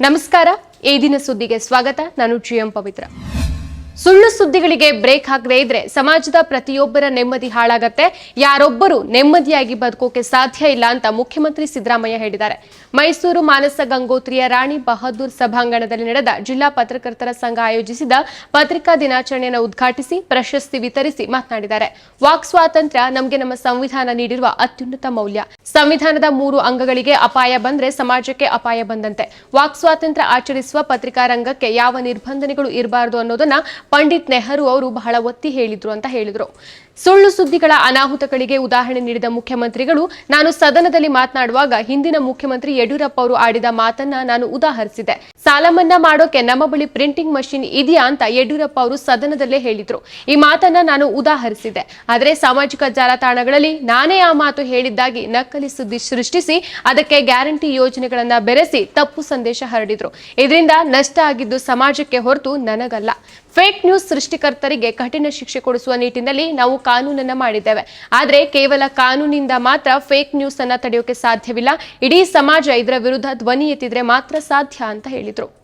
ನಮಸ್ಕಾರ. ಈ ದಿನ ಸುದ್ದಿಗೆ ಸ್ವಾಗತ. ನಾನು ಜಿಎಂ ಪವಿತ್ರ. ಸುಳ್ಳು ಸುದ್ದಿಗಳಿಗೆ ಬ್ರೇಕ್ ಹಾಕದೇ ಇದ್ರೆ ಸಮಾಜದ ಪ್ರತಿಯೊಬ್ಬರ ನೆಮ್ಮದಿ ಹಾಳಾಗತ್ತೆ. ಯಾರೊಬ್ಬರು ನೆಮ್ಮದಿಯಾಗಿ ಬದುಕೋಕೆ ಸಾಧ್ಯ ಇಲ್ಲ ಅಂತ ಮುಖ್ಯಮಂತ್ರಿ ಸಿದ್ದರಾಮಯ್ಯ ಹೇಳಿದ್ದಾರೆ. ಮೈಸೂರು ಮಾನಸ ಗಂಗೋತ್ರಿಯ ರಾಣಿ ಬಹದ್ದೂರ್ ಸಭಾಂಗಣದಲ್ಲಿ ನಡೆದ ಜಿಲ್ಲಾ ಪತ್ರಕರ್ತರ ಸಂಘ ಆಯೋಜಿಸಿದ ಪತ್ರಿಕಾ ದಿನಾಚರಣೆಯನ್ನು ಉದ್ಘಾಟಿಸಿ ಪ್ರಶಸ್ತಿ ವಿತರಿಸಿ ಮಾತನಾಡಿದ್ದಾರೆ. ವಾಕ್ ಸ್ವಾತಂತ್ರ್ಯ ನಮಗೆ ನಮ್ಮ ಸಂವಿಧಾನ ನೀಡಿರುವ ಅತ್ಯುನ್ನತ ಮೌಲ್ಯ. ಸಂವಿಧಾನದ ಮೂರು ಅಂಗಗಳಿಗೆ ಅಪಾಯ ಬಂದ್ರೆ ಸಮಾಜಕ್ಕೆ ಅಪಾಯ ಬಂದಂತೆ. ವಾಕ್ ಸ್ವಾತಂತ್ರ್ಯ ಆಚರಿಸುವ ಪತ್ರಿಕಾ ರಂಗಕ್ಕೆ ಯಾವ ನಿರ್ಬಂಧನೆಗಳು ಇರಬಾರದು ಅನ್ನೋದನ್ನ ಪಂಡಿತ್ ನೆಹರು ಅವರು ಬಹಳ ಒತ್ತಿ ಹೇಳಿದ್ರು ಅಂತ ಹೇಳಿದ್ರು. ಸುಳ್ಳು ಸುದ್ದಿಗಳ ಅನಾಹುತಗಳಿಗೆ ಉದಾಹರಣೆ ನೀಡಿದ ಮುಖ್ಯಮಂತ್ರಿಗಳು, ನಾನು ಸದನದಲ್ಲಿ ಮಾತನಾಡುವಾಗ ಹಿಂದಿನ ಮುಖ್ಯಮಂತ್ರಿ ಯಡಿಯೂರಪ್ಪ ಅವರು ಆಡಿದ ಮಾತನ್ನ ನಾನು ಉದಾಹರಿಸಿದೆ. ಸಾಲ ಮನ್ನಾ ಮಾಡೋಕೆ ನಮ್ಮ ಬಳಿ ಪ್ರಿಂಟಿಂಗ್ ಮಷಿನ್ ಇದೆಯಾ ಅಂತ ಯಡಿಯೂರಪ್ಪ ಅವರು ಸದನದಲ್ಲೇ ಹೇಳಿದ್ರು. ಈ ಮಾತನ್ನ ನಾನು ಉದಾಹರಿಸಿದೆ. ಆದರೆ ಸಾಮಾಜಿಕ ಜಾಲತಾಣಗಳಲ್ಲಿ ನಾನೇ ಆ ಮಾತು ಹೇಳಿದ್ದಾಗಿ ನಕಲಿ ಸುದ್ದಿ ಸೃಷ್ಟಿಸಿ ಅದಕ್ಕೆ ಗ್ಯಾರಂಟಿ ಯೋಜನೆಗಳನ್ನ ಬೆರೆಸಿ ತಪ್ಪು ಸಂದೇಶ ಹರಡಿದ್ರು. ಇದರಿಂದ ನಷ್ಟ ಆಗಿದ್ದು ಸಮಾಜಕ್ಕೆ ಹೊರತು ನನಗಲ್ಲ. ಫೇಕ್ ನ್ಯೂಸ್ ಸೃಷ್ಟಿಕರ್ತರಿಗೆ ಕಠಿಣ ಶಿಕ್ಷೆ ಕೊಡಿಸುವ ನಿಟ್ಟಿನಲ್ಲಿ ನಾವು ಕಾನೂನನ್ನ ಮಾಡಿದ್ದೇವೆ. ಆದರೆ ಕೇವಲ ಕಾನೂನಿಂದ ಮಾತ್ರ ಫೇಕ್ ನ್ಯೂಸ್ ಅನ್ನ ತಡೆಯೋಕೆ ಸಾಧ್ಯವಿಲ್ಲ. ಇಡೀ ಸಮಾಜ ಇದರ ವಿರುದ್ಧ ಧ್ವನಿ ಎತ್ತಿದ್ರೆ ಮಾತ್ರ ಸಾಧ್ಯ ಅಂತ ಹೇಳಿದ್ರು.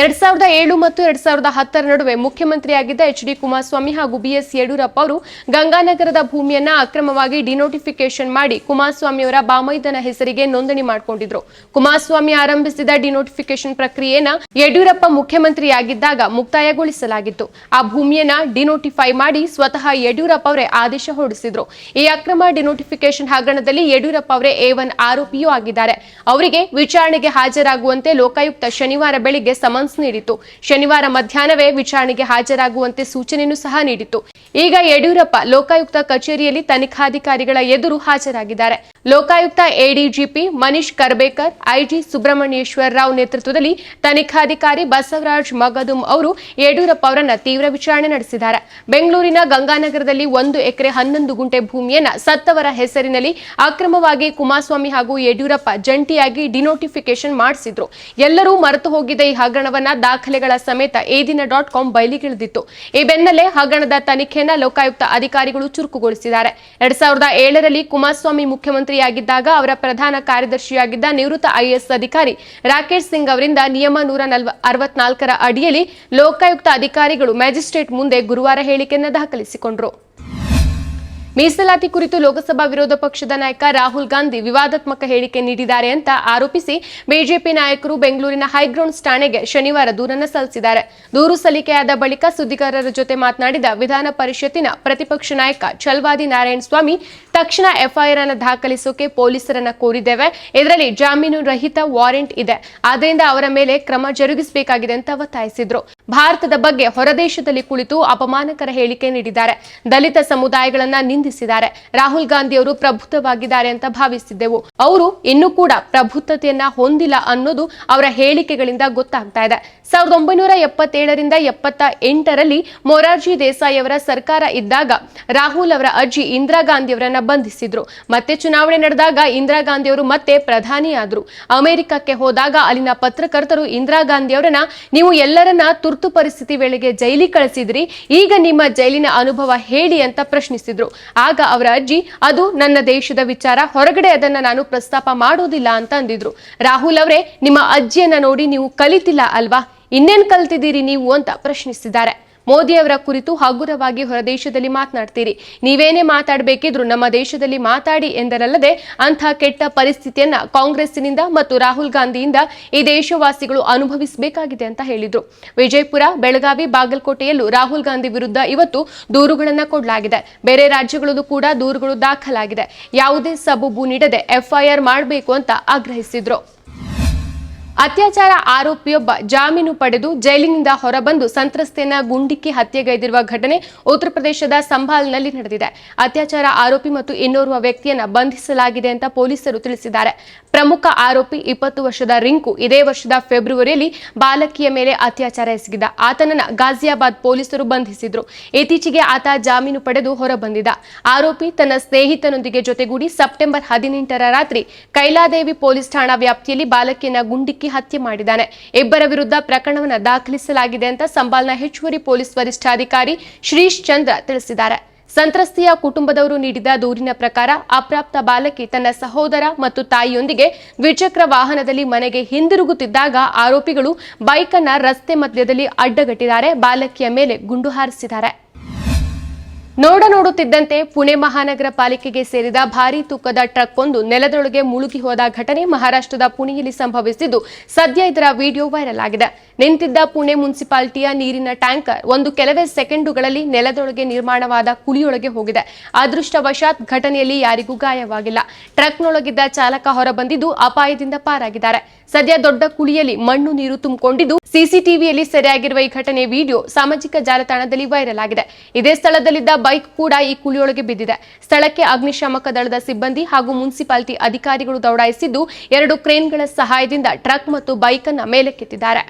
ಎರಡ್ ಸಾವಿರದ ಏಳು ಮತ್ತು ಎರಡ್ ಸಾವಿರದ ಹತ್ತರ ನಡುವೆ ಮುಖ್ಯಮಂತ್ರಿಯಾಗಿದ್ದ ಎಚ್ ಡಿ ಕುಮಾರಸ್ವಾಮಿ ಹಾಗೂ ಬಿಎಸ್ ಯಡಿಯೂರಪ್ಪ ಅವರು ಗಂಗಾನಗರದ ಭೂಮಿಯನ್ನ ಅಕ್ರಮವಾಗಿ ಡಿನೋಟಿಫಿಕೇಶನ್ ಮಾಡಿ ಕುಮಾರಸ್ವಾಮಿ ಅವರ ಬಾಮೈದನ ಹೆಸರಿಗೆ ನೋಂದಣಿ ಮಾಡಿಕೊಂಡಿದ್ರು. ಕುಮಾರಸ್ವಾಮಿ ಆರಂಭಿಸಿದ ಡಿನೋಟಿಫಿಕೇಶನ್ ಪ್ರಕ್ರಿಯೆಯನ್ನ ಯಡಿಯೂರಪ್ಪ ಮುಖ್ಯಮಂತ್ರಿಯಾಗಿದ್ದಾಗ ಮುಕ್ತಾಯಗೊಳಿಸಲಾಗಿತ್ತು. ಆ ಭೂಮಿಯನ್ನ ಡಿನೋಟಿಫೈ ಮಾಡಿ ಸ್ವತಃ ಯಡಿಯೂರಪ್ಪ ಅವರೇ ಆದೇಶ ಹೊರಡಿಸಿದ್ರು. ಈ ಅಕ್ರಮ ಡಿನೋಟಿಫಿಕೇಶನ್ ಹಗರಣದಲ್ಲಿ ಯಡಿಯೂರಪ್ಪ ಅವರೇ ಎ ಒನ್ ಆರೋಪಿಯೂ ಆಗಿದ್ದಾರೆ. ಅವರಿಗೆ ವಿಚಾರಣೆಗೆ ಹಾಜರಾಗುವಂತೆ ಲೋಕಾಯುಕ್ತ ಶನಿವಾರ ಬೆಳಿಗ್ಗೆ ಸಮನ್ಸ್ ನೀಡಿತ್ತು ಶನಿವಾರ ಮಧ್ಯಾಹ್ನವೇ ವಿಚಾರಣೆಗೆ ಹಾಜರಾಗುವಂತೆ ಸೂಚನೆಯನ್ನು ಸಹ ನೀಡಿತು. ಈಗ ಯಡಿಯೂರಪ್ಪ ಲೋಕಾಯುಕ್ತ ಕಚೇರಿಯಲ್ಲಿ ತನಿಖಾಧಿಕಾರಿಗಳ ಎದುರು ಹಾಜರಾಗಿದ್ದಾರೆ. ಲೋಕಾಯುಕ್ತ ಎಡಿಜಿಪಿ ಮನೀಶ್ ಕರ್ಬೇಕರ್, ಐಜಿ ಸುಬ್ರಹ್ಮಣ್ಯೇಶ್ವರ ರಾವ್ ನೇತೃತ್ವದಲ್ಲಿ ತನಿಖಾಧಿಕಾರಿ ಬಸವರಾಜ್ ಮಗದುಂ ಅವರು ಯಡಿಯೂರಪ್ಪ ಅವರನ್ನ ತೀವ್ರ ವಿಚಾರಣೆ ನಡೆಸಿದ್ದಾರೆ. ಬೆಂಗಳೂರಿನ ಗಂಗಾನಗರದಲ್ಲಿ ಒಂದು ಎಕರೆ ಹನ್ನೊಂದು ಗುಂಟೆ ಭೂಮಿಯನ್ನ ಸತ್ತವರ ಹೆಸರಿನಲ್ಲಿ ಅಕ್ರಮವಾಗಿ ಕುಮಾರಸ್ವಾಮಿ ಹಾಗೂ ಯಡಿಯೂರಪ್ಪ ಜಂಟಿಯಾಗಿ ಡಿನೋಟಿಫಿಕೇಶನ್ ಮಾಡಿಸಿದ್ರು. ಎಲ್ಲರೂ ಮರೆತು ಹೋಗಿದ್ದ ಈ ಹಗರಣವನ್ನ ದಾಖಲೆಗಳ ಸಮೇತ ಏದಿನ ಡಾಟ್ ಕಾಂ ಬಯಲಿಗಿಳಿದಿತ್ತು. ಈ ಬೆನ್ನಲ್ಲೇ ಹಗರಣದ ತನಿಖೆಯನ್ನ ಲೋಕಾಯುಕ್ತ ಅಧಿಕಾರಿಗಳು ಚುರುಕುಗೊಳಿಸಿದ್ದಾರೆ. ಎರಡ್ ಸಾವಿರದ ಏಳರಲ್ಲಿ ಕುಮಾರಸ್ವಾಮಿ ಮುಖ್ಯಮಂತ್ರಿಯಾಗಿದ್ದಾಗ ಅವರ ಪ್ರಧಾನ ಕಾರ್ಯದರ್ಶಿಯಾಗಿದ್ದ ನಿವೃತ್ತ ಐಎಎಸ್ ಅಧಿಕಾರಿ ರಾಕೇಶ್ ಸಿಂಗ್ ಅವರಿಂದ ನಿಯಮ ನೂರ ಅರವತ್ನಾಲ್ಕರ ಅಡಿಯಲ್ಲಿ ಲೋಕಾಯುಕ್ತ ಅಧಿಕಾರಿಗಳು ಮ್ಯಾಜಿಸ್ಟ್ರೇಟ್ ಮುಂದೆ ಗುರುವಾರ ಹೇಳಿಕೆಯನ್ನು ದಾಖಲಿಸಿಕೊಂಡರು. ಮೀಸಲಾತಿ ಕುರಿತು ಲೋಕಸಭಾ ವಿರೋಧ ಪಕ್ಷದ ನಾಯಕ ರಾಹುಲ್ ಗಾಂಧಿ ವಿವಾದಾತ್ಮಕ ಹೇಳಿಕೆ ನೀಡಿದ್ದಾರೆ ಅಂತ ಆರೋಪಿಸಿ ಬಿಜೆಪಿ ನಾಯಕರು ಬೆಂಗಳೂರಿನ ಹೈಗ್ರೌಂಡ್ಸ್ ಠಾಣೆಗೆ ಶನಿವಾರ ದೂರನ್ನು ಸಲ್ಲಿಸಿದ್ದಾರೆ. ದೂರು ಸಲ್ಲಿಕೆಯಾದ ಬಳಿಕ ಸುದ್ದಿಗಾರರ ಜೊತೆ ಮಾತನಾಡಿದ ವಿಧಾನ ಪರಿಷತ್ತಿನ ಪ್ರತಿಪಕ್ಷ ನಾಯಕ ಚಲ್ವಾದಿ ನಾರಾಯಣ ಸ್ವಾಮಿ, ತಕ್ಷಣ ಎಫ್ಐಆರ್ ಅನ್ನು ದಾಖಲಿಸೋಕೆ ಪೊಲೀಸರನ್ನ ಕೋರಿದ್ದೇವೆ. ಇದರಲ್ಲಿ ಜಾಮೀನು ರಹಿತ ವಾರೆಂಟ್ ಇದೆ. ಆದ್ದರಿಂದ ಅವರ ಮೇಲೆ ಕ್ರಮ ಜರುಗಿಸಬೇಕಾಗಿದೆ ಅಂತ ಒತ್ತಾಯಿಸಿದ್ರು. ಭಾರತದ ಬಗ್ಗೆ ಹೊರದೇಶದಲ್ಲಿ ಕುಳಿತು ಅಪಮಾನಕರ ಹೇಳಿಕೆ ನೀಡಿದ್ದಾರೆ. ದಲಿತ ಸಮುದಾಯಗಳನ್ನ ನಿಂದಿಸಿದ್ದಾರೆ. ರಾಹುಲ್ ಗಾಂಧಿ ಅವರು ಪ್ರಬುದ್ಧವಾಗಿದ್ದಾರೆ ಅಂತ ಭಾವಿಸಿದ್ದೆವು ಅವರು ಇನ್ನೂ ಕೂಡ ಪ್ರಬುದ್ಧತೆಯನ್ನ ಹೊಂದಿಲ್ಲ ಅನ್ನೋದು ಅವರ ಹೇಳಿಕೆಗಳಿಂದ ಗೊತ್ತಾಗ್ತಾ ಇದೆ. ಸಾವಿರದ ಒಂಬೈನೂರ ಎಪ್ಪತ್ತೇಳರಿಂದ ಎಪ್ಪತ್ತ ಎಂಟರಲ್ಲಿ ಮೊರಾರ್ಜಿ ದೇಸಾಯಿ ಅವರ ಸರ್ಕಾರ ಇದ್ದಾಗ ರಾಹುಲ್ ಅವರ ಅಜ್ಜಿ ಇಂದಿರಾ ಗಾಂಧಿ ಅವರನ್ನ ಬಂಧಿಸಿದ್ರು. ಮತ್ತೆ ಚುನಾವಣೆ ನಡೆದಾಗ ಇಂದಿರಾ ಗಾಂಧಿ ಅವರು ಮತ್ತೆ ಪ್ರಧಾನಿಯಾದ್ರು. ಅಮೆರಿಕಕ್ಕೆ ಹೋದಾಗ ಅಲ್ಲಿನ ಪತ್ರಕರ್ತರು ಇಂದಿರಾ ಗಾಂಧಿ ಅವರನ್ನ, ನೀವು ಎಲ್ಲರನ್ನ ತುರ್ತು ಪರಿಸ್ಥಿತಿ ವೇಳೆಗೆ ಜೈಲಿ ಕಳಿಸಿದ್ರಿ, ಈಗ ನಿಮ್ಮ ಜೈಲಿನ ಅನುಭವ ಹೇಳಿ ಅಂತ ಪ್ರಶ್ನಿಸಿದ್ರು. ಆಗ ಅವರ ಅಜ್ಜಿ, ಅದು ನನ್ನ ದೇಶದ ವಿಚಾರ, ಹೊರಗಡೆ ಅದನ್ನ ನಾನು ಪ್ರಸ್ತಾಪ ಮಾಡೋದಿಲ್ಲ ಅಂತ ಅಂದಿದ್ರು. ರಾಹುಲ್ ಅವರೇ, ನಿಮ್ಮ ಅಜ್ಜಿಯನ್ನ ನೋಡಿ ನೀವು ಕಲಿತಿಲ್ಲ ಅಲ್ವಾ? ಇನ್ನೇನ್ ಕಲ್ತಿದ್ದೀರಿ ನೀವು? ಅಂತ ಪ್ರಶ್ನಿಸಿದ್ದಾರೆ. ಮೋದಿ ಅವರ ಕುರಿತು ಹಗುರವಾಗಿ ಹೊರದೇಶದಲ್ಲಿ ಮಾತನಾಡ್ತೀರಿ. ನೀವೇನೇ ಮಾತಾಡಬೇಕಿದ್ರು ನಮ್ಮ ದೇಶದಲ್ಲಿ ಮಾತಾಡಿ ಎಂದರಲ್ಲದೆ ಅಂಥ ಕೆಟ್ಟ ಪರಿಸ್ಥಿತಿಯನ್ನ ಕಾಂಗ್ರೆಸ್ಸಿನಿಂದ ಮತ್ತು ರಾಹುಲ್ ಗಾಂಧಿಯಿಂದ ಈ ದೇಶವಾಸಿಗಳು ಅನುಭವಿಸಬೇಕಾಗಿದೆ ಅಂತ ಹೇಳಿದ್ರು. ವಿಜಯಪುರ, ಬೆಳಗಾವಿ, ಬಾಗಲಕೋಟೆಯಲ್ಲೂ ರಾಹುಲ್ ಗಾಂಧಿ ವಿರುದ್ಧ ಇವತ್ತು ದೂರುಗಳನ್ನ ಕೊಡಲಾಗಿದೆ. ಬೇರೆ ರಾಜ್ಯಗಳಲ್ಲೂ ಕೂಡ ದೂರುಗಳು ದಾಖಲಾಗಿದೆ. ಯಾವುದೇ ಸಬೂಬು ನೀಡದೆ ಎಫ್ಐಆರ್ ಮಾಡಬೇಕು ಅಂತ ಆಗ್ರಹಿಸಿದ್ರು. ಅತ್ಯಾಚಾರ ಆರೋಪಿಯೊಬ್ಬ ಜಾಮೀನು ಪಡೆದು ಜೈಲಿನಿಂದ ಹೊರಬಂದು ಸಂತ್ರಸ್ತೆಯನ್ನ ಗುಂಡಿಕ್ಕಿ ಹತ್ಯೆಗೈದಿರುವ ಘಟನೆ ಉತ್ತರ ಪ್ರದೇಶದ ಸಂಭಾಲ್ನಲ್ಲಿ ನಡೆದಿದೆ. ಅತ್ಯಾಚಾರ ಆರೋಪಿ ಮತ್ತು ಇನ್ನೋರ್ವ ವ್ಯಕ್ತಿಯನ್ನ ಬಂಧಿಸಲಾಗಿದೆ ಅಂತ ಪೊಲೀಸರು ತಿಳಿಸಿದ್ದಾರೆ. ಪ್ರಮುಖ ಆರೋಪಿ ಇಪ್ಪತ್ತು ವರ್ಷದ ರಿಂಕು, ಇದೇ ವರ್ಷದ ಫೆಬ್ರವರಿಯಲ್ಲಿ ಬಾಲಕಿಯ ಮೇಲೆ ಅತ್ಯಾಚಾರ ಎಸಗಿದ. ಆತನನ್ನ ಗಾಜಿಯಾಬಾದ್ ಪೊಲೀಸರು ಬಂಧಿಸಿದ್ರು. ಇತ್ತೀಚೆಗೆ ಆತ ಜಾಮೀನು ಪಡೆದು ಹೊರಬಂದಿದ್ದ. ಆರೋಪಿ ತನ್ನ ಸ್ನೇಹಿತನೊಂದಿಗೆ ಜೊತೆಗೂಡಿ ಸೆಪ್ಟೆಂಬರ್ ಹದಿನೆಂಟರ ರಾತ್ರಿ ಕೈಲಾದೇವಿ ಪೊಲೀಸ್ ಠಾಣಾ ವ್ಯಾಪ್ತಿಯಲ್ಲಿ ಬಾಲಕಿಯನ್ನ ಗುಂಡಿಕ್ಕಿ ಹತ್ಯೆ ಮಾಡಿದ್ದಾನೆ. ಇಬ್ಬರ ವಿರುದ್ಧ ಪ್ರಕರಣವನ್ನು ದಾಖಲಿಸಲಾಗಿದೆ ಅಂತ ಸಂಬಾಲ್ನ ಹೆಚ್ಚುವರಿ ಪೊಲೀಸ್ ವರಿಷ್ಠಾಧಿಕಾರಿ ಶ್ರೀಶ್ ಚಂದ್ರ ತಿಳಿಸಿದ್ದಾರೆ. ಸಂತ್ರಸ್ತೆಯ ಕುಟುಂಬದವರು ನೀಡಿದ ದೂರಿನ ಪ್ರಕಾರ ಅಪ್ರಾಪ್ತ ಬಾಲಕಿ ತನ್ನ ಸಹೋದರ ಮತ್ತು ತಾಯಿಯೊಂದಿಗೆ ದ್ವಿಚಕ್ರ ವಾಹನದಲ್ಲಿ ಮನೆಗೆ ಹಿಂದಿರುಗುತ್ತಿದ್ದಾಗ ಆರೋಪಿಗಳು ಬೈಕನ್ನ ರಸ್ತೆ ಮಧ್ಯದಲ್ಲಿ ಅಡ್ಡಗಟ್ಟಿದ್ದಾರೆ. ಬಾಲಕಿಯ ಮೇಲೆ ಗುಂಡು ಹಾರಿಸಿದ್ದಾರೆ. ನೋಡ ನೋಡುತ್ತಿದ್ದಂತೆ ಪುಣೆ ಮಹಾನಗರ ಪಾಲಿಕೆಗೆ ಸೇರಿದ ಭಾರೀ ತೂಕದ ಟ್ರಕ್ ಒಂದು ನೆಲದೊಳಗೆ ಮುಳುಗಿ ಹೋದ ಘಟನೆ ಮಹಾರಾಷ್ಟ್ರದ ಪುಣೆಯಲ್ಲಿ ಸಂಭವಿಸಿದ್ದು ಸದ್ಯ ಇದರ ವಿಡಿಯೋ ವೈರಲ್ ಆಗಿದೆ. ನಿಂತಿದ್ದ ಪುಣೆ ಮುನ್ಸಿಪಾಲಿಟಿಯ ನೀರಿನ ಟ್ಯಾಂಕರ್ ಒಂದು ಕೆಲವೇ ಸೆಕೆಂಡುಗಳಲ್ಲಿ ನೆಲದೊಳಗೆ ನಿರ್ಮಾಣವಾದ ಕುಳಿಯೊಳಗೆ ಹೋಗಿದೆ. ಅದೃಷ್ಟವಶಾತ್ ಘಟನೆಯಲ್ಲಿ ಯಾರಿಗೂ ಗಾಯವಾಗಿಲ್ಲ. ಟ್ರಕ್ನೊಳಗಿದ್ದ ಚಾಲಕ ಹೊರಬಂದಿದ್ದು ಅಪಾಯದಿಂದ ಪಾರಾಗಿದ್ದಾರೆ. ಸದ್ಯ ದೊಡ್ಡ ಕುಳಿಯಲ್ಲಿ ಮಣ್ಣು ನೀರು ತುಂಬಿಕೊಂಡಿದ್ದು ಸಿಸಿಟಿವಿಯಲ್ಲಿ ಸೆರೆಯಾಗಿರುವ ಈ ಘಟನೆ ವಿಡಿಯೋ ಸಾಮಾಜಿಕ ಜಾಲತಾಣದಲ್ಲಿ ವೈರಲ್ ಆಗಿದೆ. ಇದೇ ಸ್ಥಳದಲ್ಲಿದ್ದ ಬೈಕ್ ಕೂಡ ಈ ಕುಳಿಯೊಳಗೆ ಬಿದ್ದಿದೆ. ಸ್ಥಳಕ್ಕೆ ಅಗ್ನಿಶಾಮಕ ದಳದ ಸಿಬ್ಬಂದಿ ಹಾಗೂ ಮುನ್ಸಿಪಾಲಿಟಿ ಅಧಿಕಾರಿಗಳು ದೌಡಾಯಿಸಿದ್ದು, ಎರಡು ಕ್ರೇನ್ಗಳ ಸಹಾಯದಿಂದ ಟ್ರಕ್ ಮತ್ತು ಬೈಕ್ ಅನ್ನ ಮೇಲಕ್ಕೆತ್ತಿದ್ದಾರೆ.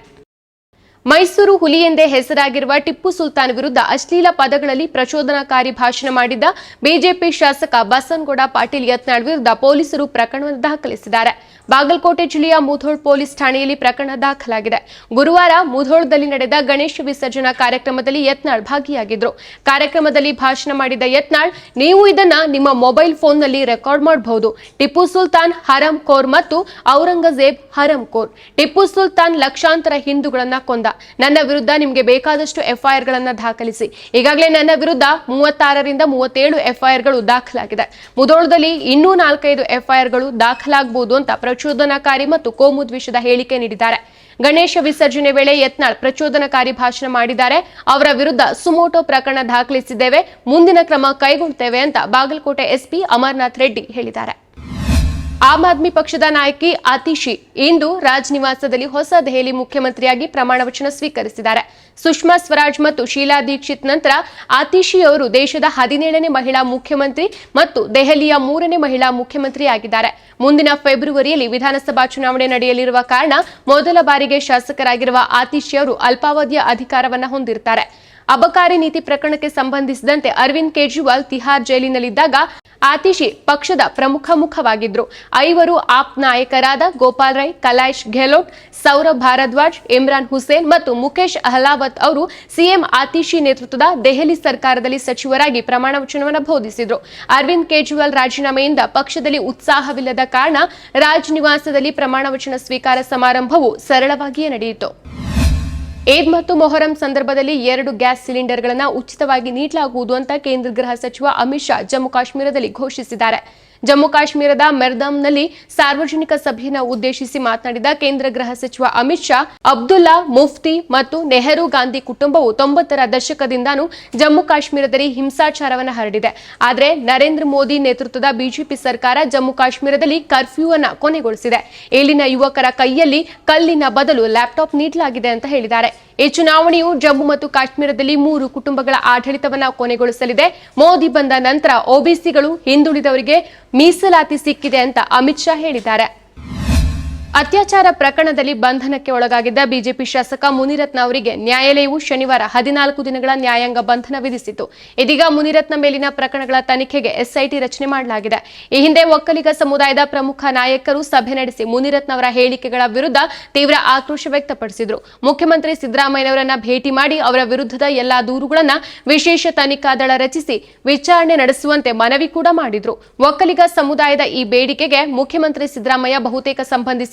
ಮೈಸೂರು ಹುಲಿ ಎಂದೇ ಹೆಸರಾಗಿರುವ ಟಿಪ್ಪು ಸುಲ್ತಾನ್ ವಿರುದ್ಧ ಅಶ್ಲೀಲ ಪದಗಳಲ್ಲಿ ಪ್ರಚೋದನಾಕಾರಿ ಭಾಷಣ ಮಾಡಿದ್ದ ಬಿಜೆಪಿ ಶಾಸಕ ಬಸನಗೌಡ ಪಾಟೀಲ್ ಯತ್ನಾಳ್ ವಿರುದ್ಧ ಪೊಲೀಸರು ಪ್ರಕರಣ ದಾಖಲಿಸಿದ್ದಾರೆ. ಬಾಗಲಕೋಟೆ ಜಿಲ್ಲೆಯ ಮುಧೋಳ್ ಪೊಲೀಸ್ ಠಾಣೆಯಲ್ಲಿ ಪ್ರಕರಣ ದಾಖಲಾಗಿದೆ. ಗುರುವಾರ ಮುಧೋಳದಲ್ಲಿ ನಡೆದ ಗಣೇಶ ವಿಸರ್ಜನಾ ಕಾರ್ಯಕ್ರಮದಲ್ಲಿ ಯತ್ನಾಳ್ ಭಾಗಿಯಾಗಿದ್ರು. ಕಾರ್ಯಕ್ರಮದಲ್ಲಿ ಭಾಷಣ ಮಾಡಿದ ಯತ್ನಾಳ್, ನೀವು ಇದನ್ನ ನಿಮ್ಮ ಮೊಬೈಲ್ ಫೋನ್ನಲ್ಲಿ ರೆಕಾರ್ಡ್ ಮಾಡಬಹುದು. ಟಿಪ್ಪು ಸುಲ್ತಾನ್, ಹರಂ ಕೋರ್ ಮತ್ತು ಔರಂಗಜೇಬ್, ಹರಂ ಕೋರ್. ಟಿಪ್ಪು ಸುಲ್ತಾನ್ ಲಕ್ಷಾಂತರ ಹಿಂದೂಗಳನ್ನ ಕೊಂದ. ನನ್ನ ವಿರುದ್ಧ ನಿಮಗೆ ಬೇಕಾದಷ್ಟು ಎಫ್ಐಆರ್ ಗಳನ್ನ ದಾಖಲಿಸಿ. ಈಗಾಗಲೇ ನನ್ನ ವಿರುದ್ಧ ಮೂವತ್ತಾರರಿಂದ ಮೂವತ್ತೇಳು ಎಫ್ಐಆರ್ಗಳು ದಾಖಲಾಗಿದೆ. ಮುಧೋಳದಲ್ಲಿ ಇನ್ನೂ ನಾಲ್ಕೈದು ಎಫ್ಐಆರ್ಗಳು ದಾಖಲಾಗಬಹುದು ಅಂತ ಪ್ರಚೋದನಾಕಾರಿ ಮತ್ತು ಕೋಮು ದ್ವೇಷದ ಹೇಳಿಕೆ ನೀಡಿದ್ದಾರೆ. ಗಣೇಶ ವಿಸರ್ಜನೆ ವೇಳೆ ಯತ್ನಾಳ್ ಪ್ರಚೋದನಕಾರಿ ಭಾಷಣ ಮಾಡಿದ್ದಾರೆ. ಅವರ ವಿರುದ್ಧ ಸುಮೋಟೋ ಪ್ರಕರಣ ದಾಖಲಿಸಿದ್ದೇವೆ. ಮುಂದಿನ ಕ್ರಮ ಕೈಗೊಳ್ಳುತ್ತೇವೆ ಅಂತ ಬಾಗಲಕೋಟೆ ಎಸ್ಪಿ ಅಮರನಾಥ್ ರೆಡ್ಡಿ ಹೇಳಿದ್ದಾರೆ. ಆಮ್ ಆದ್ಮಿ ಪಕ್ಷದ ನಾಯಕಿ ಆತಿಶಿ ಇಂದು ರಾಜ್ ನಿವಾಸದಲ್ಲಿ ಹೊಸ ದೆಹಲಿ ಮುಖ್ಯಮಂತ್ರಿಯಾಗಿ ಪ್ರಮಾಣ ವಚನ ಸ್ವೀಕರಿಸಿದ್ದಾರೆ. ಸುಷ್ಮಾ ಸ್ವರಾಜ್ ಮತ್ತು ಶೀಲಾ ದೀಕ್ಷಿತ್ ನಂತರ ಆತಿಶಿ ಅವರು ದೇಶದ ಹದಿನೇಳನೇ ಮಹಿಳಾ ಮುಖ್ಯಮಂತ್ರಿ ಮತ್ತು ದೆಹಲಿಯ ಮೂರನೇ ಮಹಿಳಾ ಮುಖ್ಯಮಂತ್ರಿಯಾಗಿದ್ದಾರೆ. ಮುಂದಿನ ಫೆಬ್ರವರಿಯಲ್ಲಿ ವಿಧಾನಸಭಾ ಚುನಾವಣೆ ನಡೆಯಲಿರುವ ಕಾರಣ ಮೊದಲ ಬಾರಿಗೆ ಶಾಸಕರಾಗಿರುವ ಆತಿಶಿ ಅವರು ಅಲ್ಪಾವಧಿಯ ಅಧಿಕಾರವನ್ನು ಹೊಂದಿರುತ್ತಾರೆ ಅಬಕಾರಿ ನೀತಿ ಪ್ರಕರಣಕ್ಕೆ ಸಂಬಂಧಿಸಿದಂತೆ ಅರವಿಂದ್ ಕೇಜ್ರಿವಾಲ್ ತಿಹಾರ್ ಜೈಲಿನಲ್ಲಿದ್ದಾಗ ಆತಿಶಿ ಪಕ್ಷದ ಪ್ರಮುಖ ಮುಖವಾಗಿದ್ರು. ಐವರು ಆಪ್ ನಾಯಕರಾದ ಗೋಪಾಲ್ ರೈ, ಕಲೈಶ್ ಗೆಹ್ಲೋಟ್, ಸೌರಭ್ ಭಾರದ್ವಾಜ್, ಇಮ್ರಾನ್ ಹುಸೇನ್ ಮತ್ತು ಮುಖೇಶ್ ಅಹ್ಲಾವತ್ ಅವರು ಸಿಎಂ ಆತಿಶಿ ನೇತೃತ್ವದ ದೆಹಲಿ ಸರ್ಕಾರದಲ್ಲಿ ಸಚಿವರಾಗಿ ಪ್ರಮಾಣ ವಚನವನ್ನು ಬೋಧಿಸಿದ್ರು. ಅರವಿಂದ್ ಕೇಜ್ರಿವಾಲ್ ರಾಜೀನಾಮೆಯಿಂದ ಪಕ್ಷದಲ್ಲಿ ಉತ್ಸಾಹವಿಲ್ಲದ ಕಾರಣ ರಾಜ್ ನಿವಾಸದಲ್ಲಿ ಪ್ರಮಾಣ ವಚನ ಸ್ವೀಕಾರ ಸಮಾರಂಭವು ಸರಳವಾಗಿಯೇ ನಡೆಯಿತು. ಈದ್ ಮತ್ತು ಮೊಹರಂ ಸಂದರ್ಭದಲ್ಲಿ ಎರಡು ಗ್ಯಾಸ್ ಸಿಲಿಂಡರ್ಗಳನ್ನು ಉಚಿತವಾಗಿ ನೀಡಲಾಗುವುದು ಅಂತ ಕೇಂದ್ರ ಗೃಹ ಸಚಿವ ಅಮಿತ್ ಶಾ ಜಮ್ಮು ಕಾಶ್ಮೀರದಲ್ಲಿ ಘೋಷಿಸಿದ್ದಾರೆ. ಜಮ್ಮು ಕಾಶ್ಮೀರದ ಮೆರ್ದಾಂನಲ್ಲಿ ಸಾರ್ವಜನಿಕ ಸಭೆಯನ್ನು ಉದ್ದೇಶಿಸಿ ಮಾತನಾಡಿದ ಕೇಂದ್ರ ಗೃಹ ಸಚಿವ ಅಮಿತ್ ಶಾ, ಅಬ್ದುಲ್ಲಾ, ಮುಫ್ತಿ ಮತ್ತು ನೆಹರು ಗಾಂಧಿ ಕುಟುಂಬವು ತೊಂಬತ್ತರ ದಶಕದಿಂದಾನು ಜಮ್ಮು ಕಾಶ್ಮೀರದಲ್ಲಿ ಹಿಂಸಾಚಾರವನ್ನು ಹರಡಿದೆ. ಆದರೆ ನರೇಂದ್ರ ಮೋದಿ ನೇತೃತ್ವದ ಬಿಜೆಪಿ ಸರ್ಕಾರ ಜಮ್ಮು ಕಾಶ್ಮೀರದಲ್ಲಿ ಕರ್ಫ್ಯೂ ಅನ್ನು ಕೊನೆಗೊಳಿಸಿದೆ. ಇಲ್ಲಿನ ಯುವಕರ ಕೈಯಲ್ಲಿ ಕಲ್ಲಿನ ಬದಲು ಲ್ಯಾಪ್ಟಾಪ್ ನೀಡಲಾಗಿದೆ ಅಂತ ಹೇಳಿದ್ದಾರೆ. ಈ ಚುನಾವಣೆಯು ಜಮ್ಮು ಮತ್ತು ಕಾಶ್ಮೀರದಲ್ಲಿ ಮೂರು ಕುಟುಂಬಗಳ ಆಡಳಿತವನ್ನು ಕೊನೆಗೊಳಿಸಲಿದೆ. ಮೋದಿ ಬಂದ ನಂತರ ಒಬಿಸಿಗಳು ಹಿಂದುಳಿದವರಿಗೆ ಮೀಸಲಾತಿ ಸಿಕ್ಕಿದೆ ಅಂತ ಅಮಿತ್ ಶಾ ಹೇಳಿದ್ದಾರೆ. ಅತ್ಯಾಚಾರ ಪ್ರಕರಣದಲ್ಲಿ ಬಂಧನಕ್ಕೆ ಒಳಗಾಗಿದ್ದ ಬಿಜೆಪಿ ಶಾಸಕ ಮುನಿರತ್ನ ಅವರಿಗೆ ನ್ಯಾಯಾಲಯವು ಶನಿವಾರ ಹದಿನಾಲ್ಕು ದಿನಗಳ ನ್ಯಾಯಾಂಗ ಬಂಧನ ವಿಧಿಸಿತು ಇದೀಗ ಮುನಿರತ್ನ ಮೇಲಿನ ಪ್ರಕರಣಗಳ ತನಿಖೆಗೆ ಎಸ್ಐಟಿ ರಚನೆ ಮಾಡಲಾಗಿದೆ. ಈ ಹಿಂದೆ ಒಕ್ಕಲಿಗ ಸಮುದಾಯದ ಪ್ರಮುಖ ನಾಯಕರು ಸಭೆ ನಡೆಸಿ ಮುನಿರತ್ನ ಅವರ ಹೇಳಿಕೆಗಳ ವಿರುದ್ಧ ತೀವ್ರ ಆಕ್ರೋಶ ವ್ಯಕ್ತಪಡಿಸಿದರು. ಮುಖ್ಯಮಂತ್ರಿ ಸಿದ್ದರಾಮಯ್ಯನವರನ್ನ ಭೇಟಿ ಮಾಡಿ ಅವರ ವಿರುದ್ಧದ ಎಲ್ಲಾ ದೂರುಗಳನ್ನು ವಿಶೇಷ ತನಿಖಾ ದಳ ರಚಿಸಿ ವಿಚಾರಣೆ ನಡೆಸುವಂತೆ ಮನವಿ ಕೂಡ ಮಾಡಿದ್ರು. ಒಕ್ಕಲಿಗ ಸಮುದಾಯದ ಈ ಬೇಡಿಕೆಗೆ ಮುಖ್ಯಮಂತ್ರಿ ಸಿದ್ದರಾಮಯ್ಯ ಬಹುತೇಕ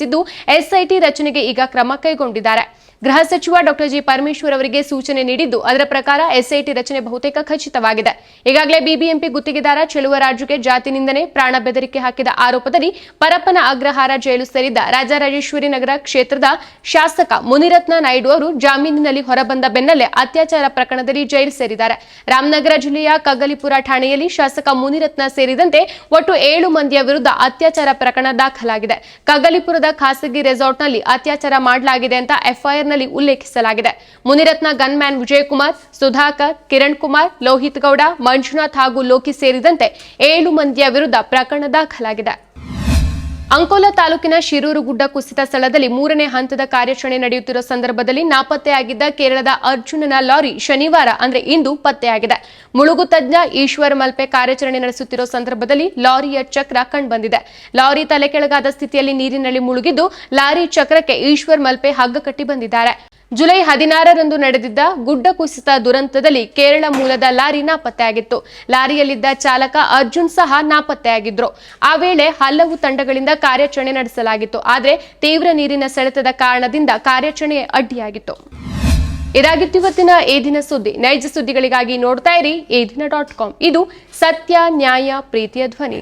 ಸಂಬಂಧಿಸಿದ್ದು ಎಸ್ಐಟಿ ರಚನೆಗೆ ಈಗ ಕ್ರಮ ಕೈಗೊಂಡಿದ್ದಾರೆ ಗೃಹ ಸಚಿವ ಡಾಕ್ಟರ್ ಜಿ ಪರಮೇಶ್ವರ್ ಅವರಿಗೆ ಸೂಚನೆ ನೀಡಿದ್ದು, ಅದರ ಪ್ರಕಾರ ಎಸ್ಐಟಿ ರಚನೆ ಬಹುತೇಕ ಖಚಿತವಾಗಿದೆ. ಈಗಾಗಲೇ ಬಿಬಿಎಂಪಿ ಗುತ್ತಿಗೆದಾರ ಚೆಲುವರಾಜುಗೆ ಜಾತಿ ನಿಂದನೆ, ಪ್ರಾಣ ಬೆದರಿಕೆ ಹಾಕಿದ ಆರೋಪದಲ್ಲಿ ಪರಪ್ಪನ ಅಗ್ರಹಾರ ಜೈಲು ಸೇರಿದ್ದ ರಾಜರಾಜೇಶ್ವರಿ ನಗರ ಕ್ಷೇತ್ರದ ಶಾಸಕ ಮುನಿರತ್ನ ನಾಯ್ಡು ಅವರು ಜಾಮೀನಿನಲ್ಲಿ ಹೊರಬಂದ ಬೆನ್ನಲ್ಲೇ ಅತ್ಯಾಚಾರ ಪ್ರಕರಣದಲ್ಲಿ ಜೈಲು ಸೇರಿದ್ದಾರೆ. ರಾಮನಗರ ಜಿಲ್ಲೆಯ ಕಗ್ಗಲಿಪುರ ಠಾಣೆಯಲ್ಲಿ ಶಾಸಕ ಮುನಿರತ್ನ ಸೇರಿದಂತೆ ಒಟ್ಟು ಏಳು ಮಂದಿಯ ವಿರುದ್ಧ ಅತ್ಯಾಚಾರ ಪ್ರಕರಣ ದಾಖಲಾಗಿದೆ. ಕಗ್ಗಲಿಪುರದ ಖಾಸಗಿ ರೆಸಾರ್ಟ್ನಲ್ಲಿ ಅತ್ಯಾಚಾರ ಮಾಡಲಾಗಿದೆ ಅಂತ ಎಫ್ಐಆರ್ನಲ್ಲಿ ಉಲ್ಲೇಖಿಸಲಾಗಿದೆ. ಮುನಿರತ್ನ ಗನ್ಮ್ಯಾನ್ ವಿಜಯಕುಮಾರ್, ಸುಧಾಕರ್ ಕಿರಣ್ ಕುಮಾರ್ ಲೋಹಿತ್ ಗೌಡ ಮಂಜುನಾಥ್ ಹಾಗೂ ಲೋಕಿ ಸೇರಿದಂತೆ ಏಳು ಮಂದಿಯ ವಿರುದ್ಧ ಪ್ರಕರಣ ದಾಖಲಾಗಿದೆ. ಅಂಕೋಲಾ ತಾಲೂಕಿನ ಶಿರೂರು ಗುಡ್ಡ ಕುಸಿತ ಸ್ಥಳದಲ್ಲಿ ಮೂರನೇ ಹಂತದ ಕಾರ್ಯಾಚರಣೆ ನಡೆಯುತ್ತಿರುವ ಸಂದರ್ಭದಲ್ಲಿ ನಾಪತ್ತೆಯಾಗಿದ್ದ ಕೇರಳದ ಅರ್ಜುನನ ಲಾರಿ ಶನಿವಾರ, ಅಂದ್ರೆ ಇಂದು ಪತ್ತೆಯಾಗಿದೆ. ಮುಳುಗು ತಜ್ಞ ಈಶ್ವರ್ ಮಲ್ಪೆ ಕಾರ್ಯಾಚರಣೆ ನಡೆಸುತ್ತಿರುವ ಸಂದರ್ಭದಲ್ಲಿ ಲಾರಿಯ ಚಕ್ರ ಕಂಡುಬಂದಿದೆ. ಲಾರಿ ತಲೆ ಕೆಳಗಾದ ಸ್ಥಿತಿಯಲ್ಲಿ ನೀರಿನಲ್ಲಿ ಮುಳುಗಿದ್ದು, ಲಾರಿ ಚಕ್ರಕ್ಕೆ ಈಶ್ವರ್ ಮಲ್ಪೆ ಹಗ್ಗ ಕಟ್ಟಿ ಬಂದಿದ್ದಾರೆ ಜುಲೈ ಹದಿನಾರರಂದು ನಡೆದಿದ್ದ ಗುಡ್ಡ ಕುಸಿತ ದುರಂತದಲ್ಲಿ ಕೇರಳ ಮೂಲದ ಲಾರಿ ನಾಪತ್ತೆಯಾಗಿತ್ತು. ಲಾರಿಯಲ್ಲಿದ್ದ ಚಾಲಕ ಅರ್ಜುನ್ ಸಹ ನಾಪತ್ತೆಯಾಗಿದ್ರು. ಆ ವೇಳೆ ಹಲವು ತಂಡಗಳಿಂದ ಕಾರ್ಯಾಚರಣೆ ನಡೆಸಲಾಗಿತ್ತು. ಆದರೆ ತೀವ್ರ ನೀರಿನ ಸೆಳೆತದ ಕಾರಣದಿಂದ ಕಾರ್ಯಾಚರಣೆ ಅಡ್ಡಿಯಾಗಿತ್ತು. ಇದಾಗಿತ್ತು ಇವತ್ತಿನ ಏ ದಿನ ಸುದ್ದಿ. ನೈಜ ಸುದ್ದಿಗಳಿಗಾಗಿ ನೋಡ್ತಾ ಇರಿ ದಿನ ಡಾಟ್ ಕಾಮ್. ಇದು ಸತ್ಯ, ನ್ಯಾಯ, ಪ್ರೀತಿಯ ಧ್ವನಿ.